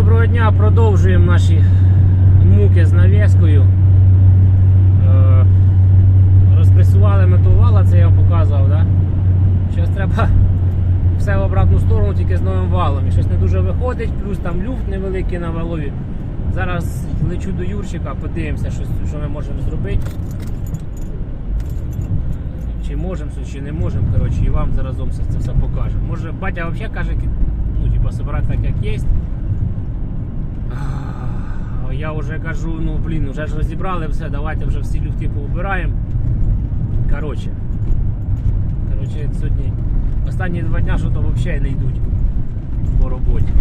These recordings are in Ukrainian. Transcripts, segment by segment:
доброго дня. Продовжуємо наші муки з навіскою. Е, Розпресували металвала, це я вам показував, да? Зараз треба все в обратну сторону, тільки з новим валом. І щось не дуже виходить, плюс там люфт невеликий на валові. Зараз лечу до Юрчика, подивимося, що, що ми можемо зробити. Чи можемо, чи не можемо, коротше, і вам заразом це все покажемо. Може, батя взагалі каже, ну, типа, собирати так, як є. Я вже кажу, ну блін, вже ж розібрали все, давайте вже всі люфти поубираємо. Коротше. Коротше, сьогодні останні два дня що то взагалі не йдуть по роботі.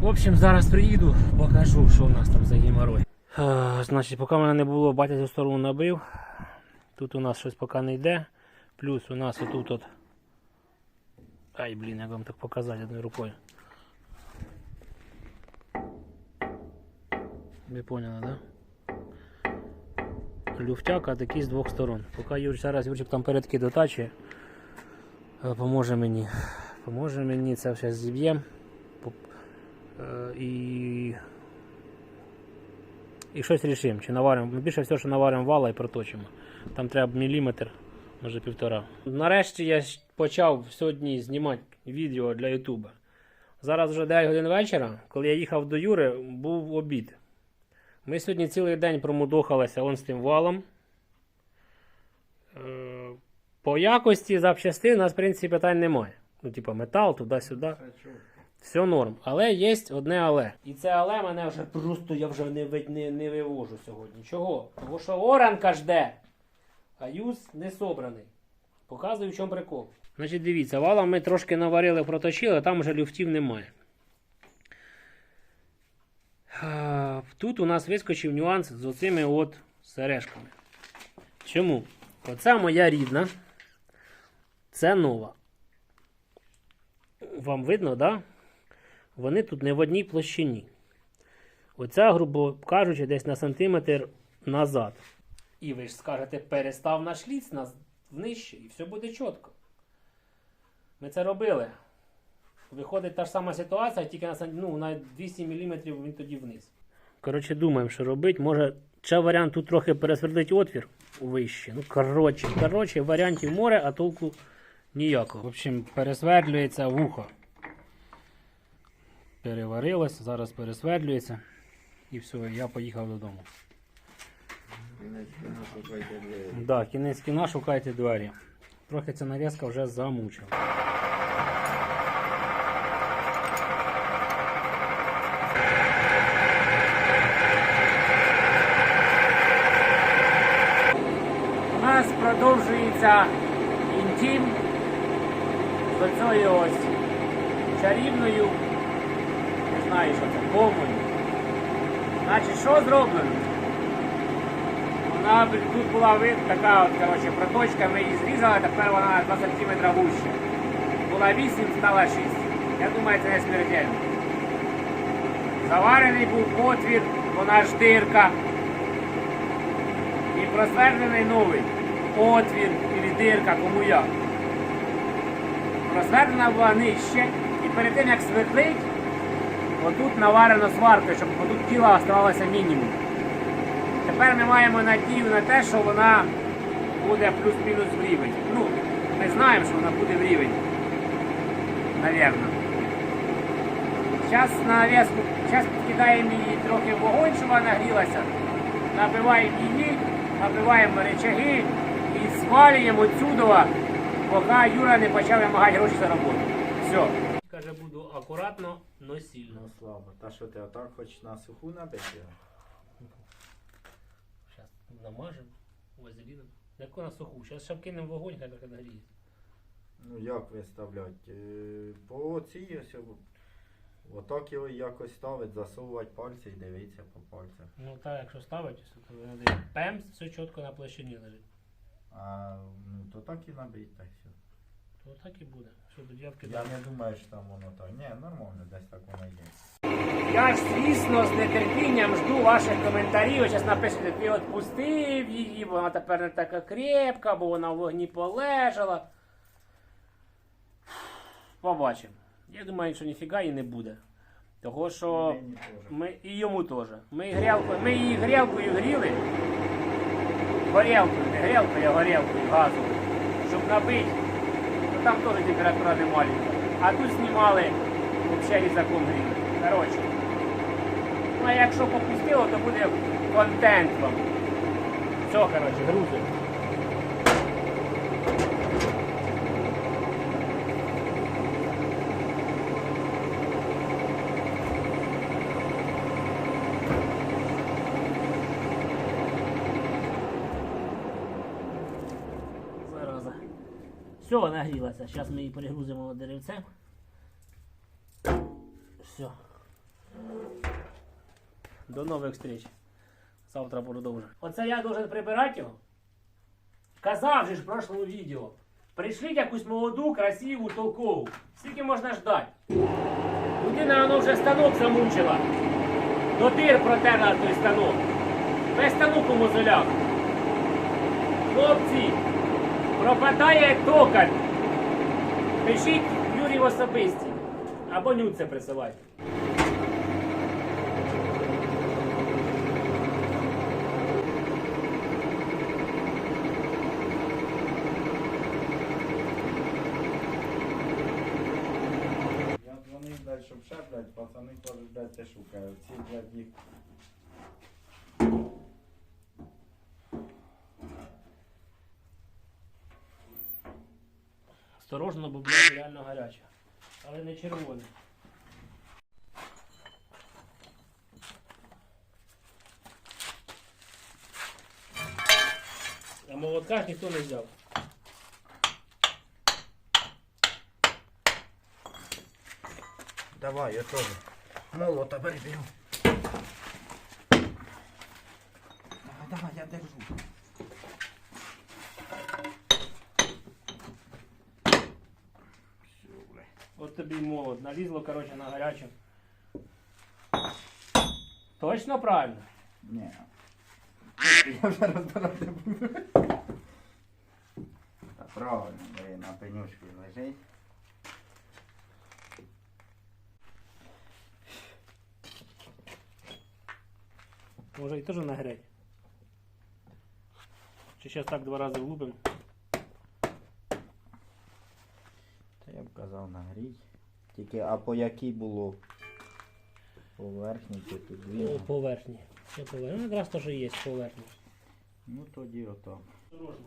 В общем, зараз приїду, покажу, що у нас там за геморрой. Значить, поки мене не було, батя цю сторону набив. Тут у нас щось поки не йде. Плюс у нас отут от. Ай, блін, як вам так показати одною рукою. Ви поняли, да? Люфтяка такий з двох сторон. Поки Юрч, зараз Юрчик там передки дотачує, е, поможе мені. Поможе мені це все зіб'ємо. Е, І і щось рішимо. Чи наваримо. Більше всього, що наваримо вала і проточимо. Там треба міліметр, може півтора. Нарешті я почав сьогодні знімати відео для Ютуба. Зараз вже 9 годин вечора, коли я їхав до Юри, був обід. Ми сьогодні цілий день промудохалися он з тим валом. Е, По якості запчастин у нас, в принципі, питань немає. Ну, типу, метал туди-сюди. Все норм. Але є одне але. І це але мене вже просто я вже не, не, не вивожу сьогодні. Чого? Тому що оранка жде, а юз не собраний. Показую, в чому прикол. Значить, дивіться, валом ми трошки наварили, проточили, а там вже люфтів немає. А, Тут у нас вискочив нюанс з оцими от сережками. Чому? Оця моя рідна. Це нова. Вам видно? Да? Вони тут не в одній площині. Оця, грубо кажучи, десь на сантиметр назад. І ви ж скажете, перестав наш ліц нижче, і все буде чітко. Ми це робили. Виходить та ж сама ситуація, тільки на, ну, на 200 мм він тоді вниз. Коротше, думаємо, що робити. Може, ще варіант тут трохи пересвердити отвір вище. Ну, коротше, коротше, варіантів море, а толку ніякого. В общем, пересвердлюється вухо. Переварилось, зараз пересвердлюється. І все, я поїхав додому. Кінець кіна шукайте двері. Да, кінець кіна, шукайте двері. Трохи ця нав'язка вже замучила. У нас продовжується інтим з оцею ось чарівною, не знаю, що це, комою. Значить, що зроблено? Вона тут була вид, така от, коротше, проточка, ми її зрізали, тепер вона на 2 см вуща. Була 8, стала 6. Я думаю, це не смертельно. Заварений був отвір, вона ж дирка. І просвердлений новий отвір і дирка, кому як. Просвердлена була нижче, і перед тим як свердлить, отут наварено сваркою, щоб отут тіла оставалося мінімум. Тепер ми маємо надію на те, що вона буде плюс-мінус в рівень. Ну, ми знаємо, що вона буде в рівень. Навірно. Зараз на нав'язку, зараз підкидаємо її трохи в вогонь, щоб вона нагрілася. Набиваємо її, набиваємо речаги і звалюємо отсюда, поки Юра не почав вимагати гроші за роботу. Все. Каже, буду акуратно, но сильно. Ну слабо. Та що ти отак хочеш на суху набити? Зараз намажемо вазеліном. Як на суху. Зараз ще вкинемо вогонь, хай трохи нагріється. Ну як виставлять? Е, По цій ось о- отак його якось ставить, засовувати пальці і дивитися по пальцях. Ну так, якщо ставити, то ви надає пемс, все чітко на площині лежить. А ну то так і набить, так все. То так і буде. Що тоді я Я не думаю, що там воно так. Ні, нормально, десь так воно є. Я звісно, з нетерпінням жду ваших коментарів. Зараз напишете, ти відпустив її, бо вона тепер не така крепка, бо вона в вогні полежала. Побачимо. Я думаю, що ніфіга і не буде. Того що Мені теж. ми, і йому теж. Ми, і ми її грілкою гріли. Горілкою, не грілкою, а горілкою газовою. Щоб набити. Ну, там теж температура не маленька. А тут знімали взагалі різаком гріли. Коротше. Ну а якщо попустило, то буде контент вам. Все, коротше, грузимо. Все, нагрілася. Зараз ми її перегрузимо деревцем. Все. До нових встреч. Завтра продовжимо. Оце я должен прибирати його. Казав же ж в прошлому відео. Пришліть якусь молоду, красиву, толкову. Скільки можна ждати? Людина воно вже станок замучила. До дир протерла той станок. Весь станок у мозолях. Хлопці, пропадає токар. Пишіть Юрій в особисті. Або нюд це присилайте. Я дзвонив далі, щоб ще, блядь, пацани кажуть, блядь, ти шукають. Ці, блядь, їх. Осторожно, бо блядь, реально гаряче. Але не червоне. А молотка ніхто не взяв. Давай, я теж. Молота беру. Давай, давай, я держу. Все, блядь. От тобі молот. Налізло, коротше, на гаряче. Точно правильно? Ні. Я вже розбирати буду. Та правильно, блін, на пенючці лежить. Може і теж нагреть. Чи зараз так два рази влупимо? Та я б казав нагрій. Тільки а по якій було поверхні чи Ну, підвійно? поверхні. Ще поверхні. Ну, якраз теж є поверхні. Ну тоді отак. Осторожно.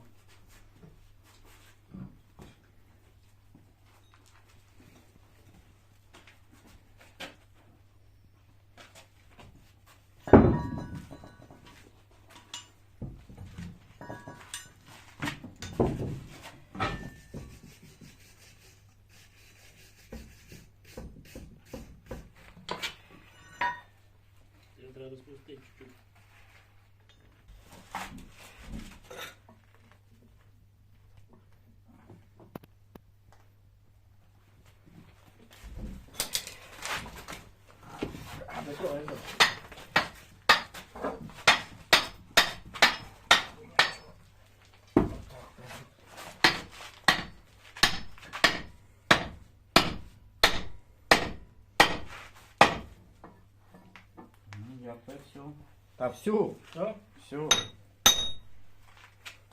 Розпустити чуть-чуть. Та всю. Що? всю.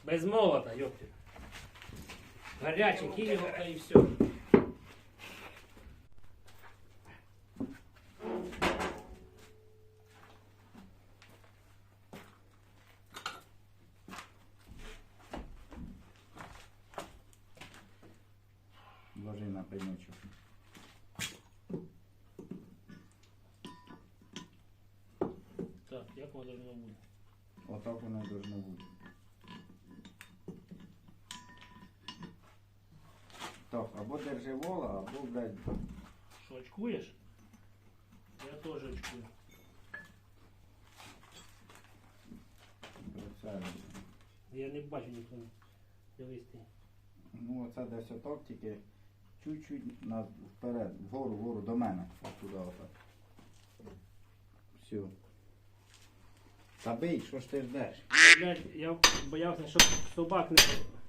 Без молота, ёпти. Горячий та і все. Ложи на пенючок. Так, як воно должно бути? Отак воно должно бути. Так, або вола, або, блядь, Що, очкуєш? Я теж очкую. Я не бачу нікого. Дивись ти. Ну, оце десь отак, тільки чуть-чуть на, вперед, вгору, вгору до мене. Отуда отак. Все. Та бий, що ж ти ждеш? Блядь, я боявся, щоб собак не. Давай,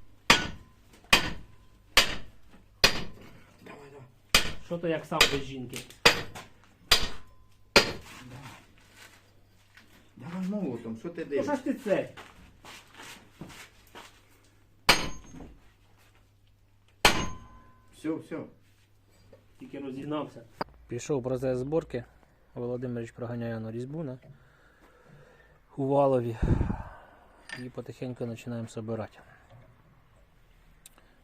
Що то як сам без жінки? Давай молотом, що ти Ну що ж ти це? Все, все. Тільки розігнався. Пішов процес зборки. Володимирович проганяє на різьбу на Увалові. І потихеньку починаємо збирати.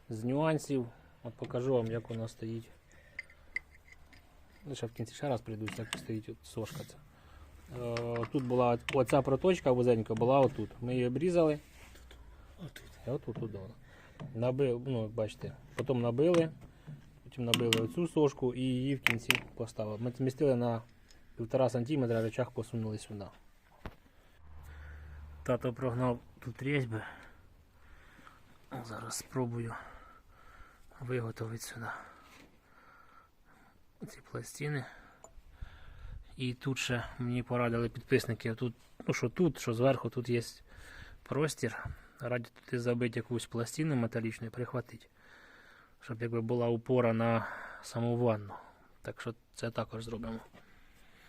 З нюансів, от покажу вам, як воно стоїть. Лише в кінці ще раз прийдусь, як стоїть от сошка ця. Е, Тут була оця проточка вузенька, була отут. Ми її обрізали. Отут. І отут тут вона. Набив, ну, бачите, потім набили, потім набили оцю сошку і її в кінці поставили. Ми змістили на 1,5 см, речах посунули сюди. Тато прогнав тут різьби. Зараз спробую виготовити сюди ці пластини. І тут ще мені порадили підписники, тут, ну що тут, що зверху тут є простір. Раді туди забити якусь пластину металічну і прихватити. Щоб якби була упора на саму ванну. Так що це також зробимо.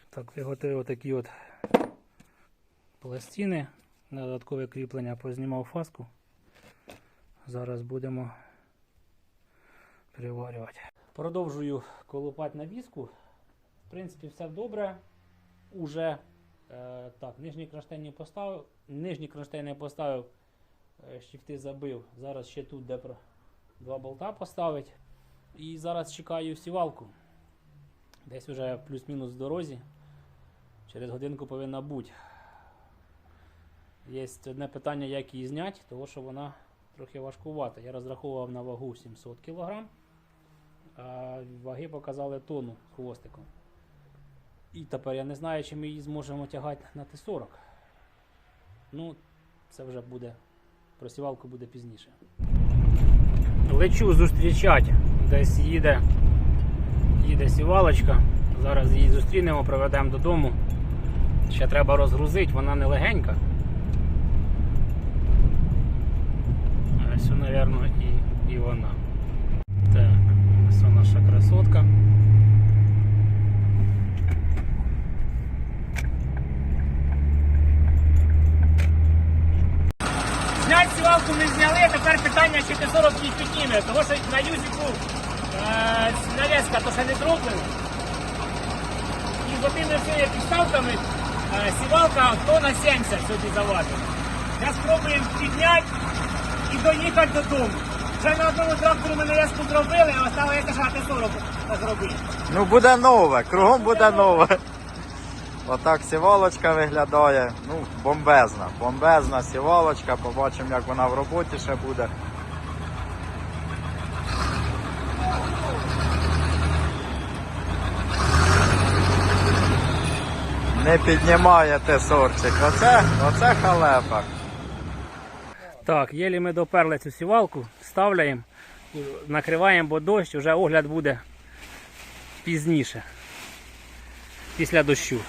Так, виготовив такі от пластини на додаткове кріплення, познімав фаску. Зараз будемо приварювати. Продовжую колупати на віску. В принципі, все добре. Уже е, так, нижні кронштейни поставив. Нижні кронштейни поставив, е, щифти забив. Зараз ще тут де два болта поставить. І зараз чекаю сівалку. Десь вже плюс-мінус в дорозі. Через годинку повинна бути. Є одне питання, як її зняти, тому що вона трохи важкувата. Я розраховував на вагу 700 кг, а ваги показали тонну хвостиком. І тепер я не знаю, чи ми її зможемо тягати на Т-40. Ну, це вже буде. Про сівалку буде пізніше. Лечу зустрічати. Десь їде, їде сівалочка. Зараз її зустрінемо, приведемо додому. Ще треба розгрузити, вона не легенька. Ось, мабуть, і, і вона. Наша красотка. Знять сівалку ми зняли, тепер питання, чи Т-40 їх підніме, тому що на юзіку е, навеска то ще не зроблена. І з отими всіми підставками е, сівалка тонна 70 сьогодні заважена. Зараз спробуємо підняти і доїхати додому. Вже на одному трактору ми навеску зробили, а осталося ще Т-40 зробити. Ну буде нове, кругом буде нове. Отак сівалочка виглядає. Ну, бомбезна. Бомбезна сівалочка. Побачимо, як вона в роботі ще буде. Не піднімає тесорчик. Оце, оце халепа. Так, єлі ми доперли цю сівалку, ставляємо, накриваємо, бо дощ, вже огляд буде пізніше. Після дощу.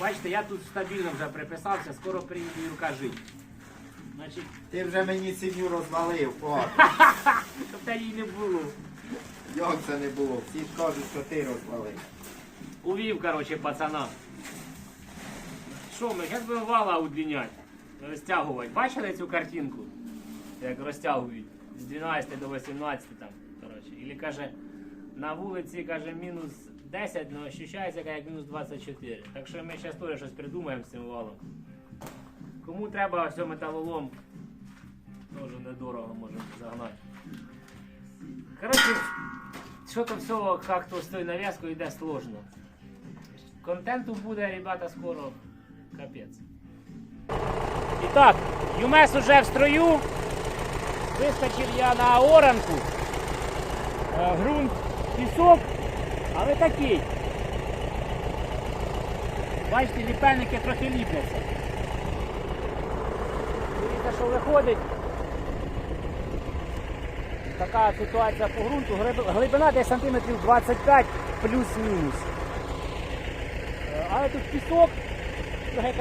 Бачите, я тут стабільно вже приписався, скоро приїду Юрка жити. Значить, Ти вже мені сім'ю розвалив, пап. щоб те їй не було. Як це не було? Всі кажуть, що ти розвалив. Увів, короче, пацана. Що ми, як би вала удлінять, розтягувати. Бачили цю картинку? Як розтягують з 12 до 18 там, коротше. Ілі каже, на вулиці каже мінус 10, але ощущається як мінус 24. Так що ми зараз теж щось придумаємо з цим валом. Кому треба все металолом, теж недорого можемо загнати. Коротше, що-то все как-то з тою нав'язкою йде сложно. Контенту буде, ребята, скоро капець. І так, ЮМЕС уже в строю. Вискочив я на оранку. Е, Грунт, пісок, але такий. Бачите, ліпельники трохи ліпляться. Дивіться, що виходить. Така ситуація по ґрунту. Глибина десь сантиметрів 25 плюс-мінус. Е, Але тут пісок,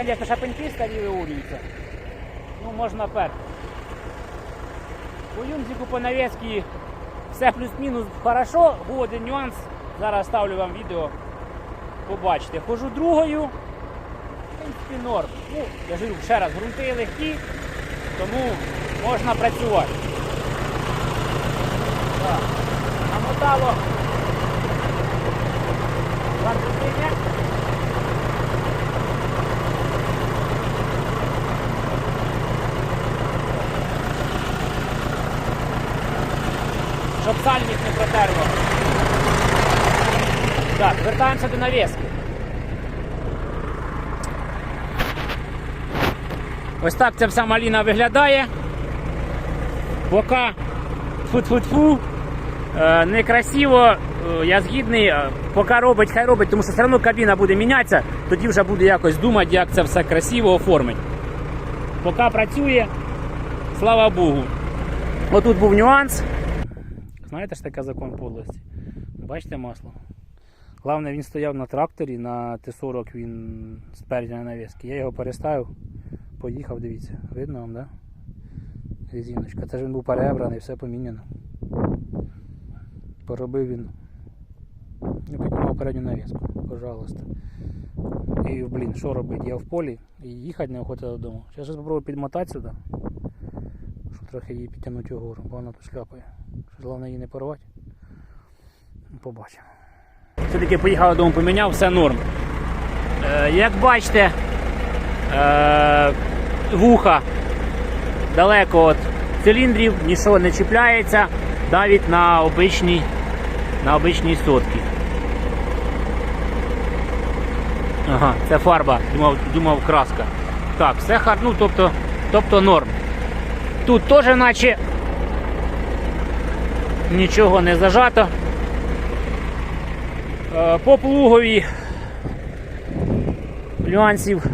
звісно, шапеньки старі виурюються. Ну, можна перти. По юмзику по нав'язці Все плюс-мінус хорошо, був один нюанс. Зараз ставлю вам відео. Побачите. Хожу другою. В принципі, норм. Ну, я ж говорю, ще раз, грунти легкі, тому можна працювати. Так. Намотало. Вантузиня. Щоб сальник не протерло. Так, вертаємося до навіски. Ось так ця вся маліна виглядає. Поки фу-фу-фу, е, некрасиво, е, я згідний, е, поки робить, хай робить, тому що все одно кабіна буде мінятися, тоді вже буде якось думати, як це все красиво оформить. Поки працює, слава Богу. Отут був нюанс. Знаєте ж таке закон подлості? Бачите масло? Головне, він стояв на тракторі, на Т-40 він спереді на навіски. Я його переставив, поїхав, дивіться. Видно вам? Да? Резиночка. Це ж він був перебраний, все поміняно. Поробив він. Не піднімав передню навіску, пожалуйста. І, блін, що робити? Я в полі і їхати неохота додому. Зараз спробую підмотати сюди, щоб трохи її підтягнути вгору, бо вона тут шляпає. Головне її не порвати. Ну, Побачимо. Все-таки поїхав додому, поміняв, все норм. Е, як бачите, е, вуха далеко від циліндрів, нічого не чіпляється, навіть на обичній, на обичній сотці. Ага, це фарба, думав, думав краска. Так, все хар, ну тобто, тобто норм. Тут теж наче нічого не зажато. Е, По плугові нюансів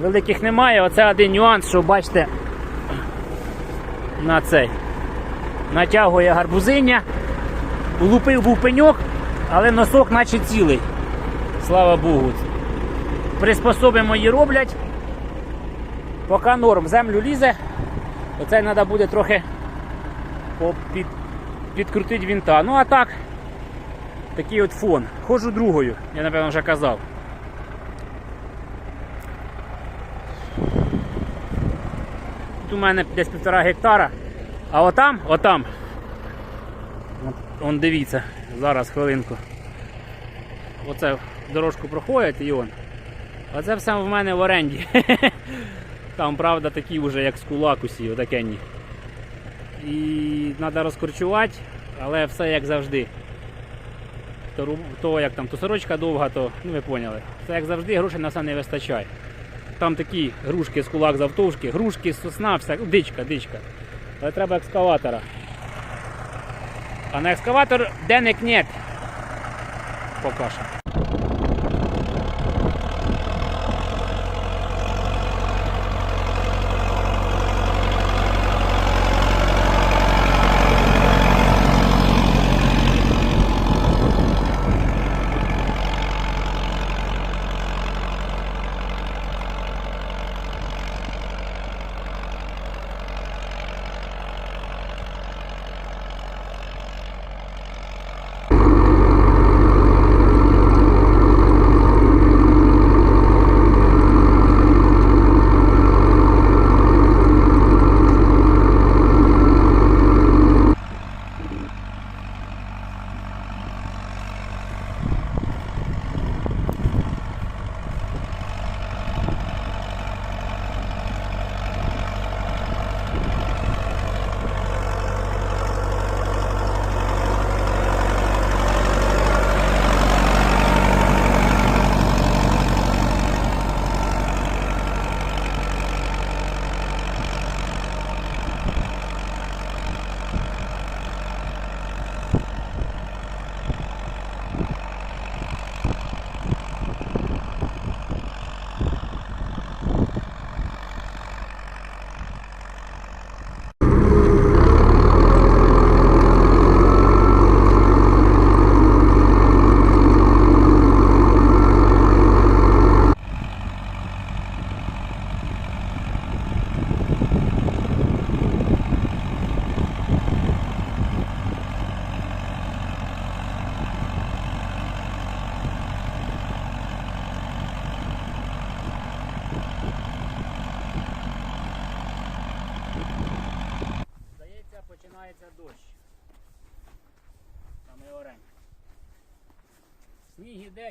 великих немає. Оце один нюанс, що бачите на цей. Натягує гарбузиння, лупив був пеньок, але носок наче цілий. Слава Богу. Приспособи мої роблять. Поки норм, землю лізе, оце треба буде трохи під, підкрутити вінта. Ну а так, такий от фон. Ходжу другою, я напевно вже казав. Тут у мене десь півтора гектара. А отам, отам. От, он дивіться, зараз хвилинку. Оце дорожку проходять і он. Оце все в мене в оренді. Там, правда, такі вже як з кулак усі, отакенні. І треба розкорчувати, але все як завжди. То, то як там, то сорочка довга, то ну ви поняли. Це як завжди, грошей на все не вистачає. Там такі грушки з кулак завтовшки, грушки, сосна, вся, дичка, дичка. Але треба екскаватора. А на екскаватор денег нет. Поки що.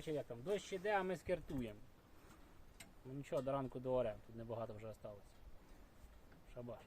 Сніг як там, дощ іде, а ми скертуємо. Ну нічого, до ранку дооремо, тут небагато вже осталось. Шабаш.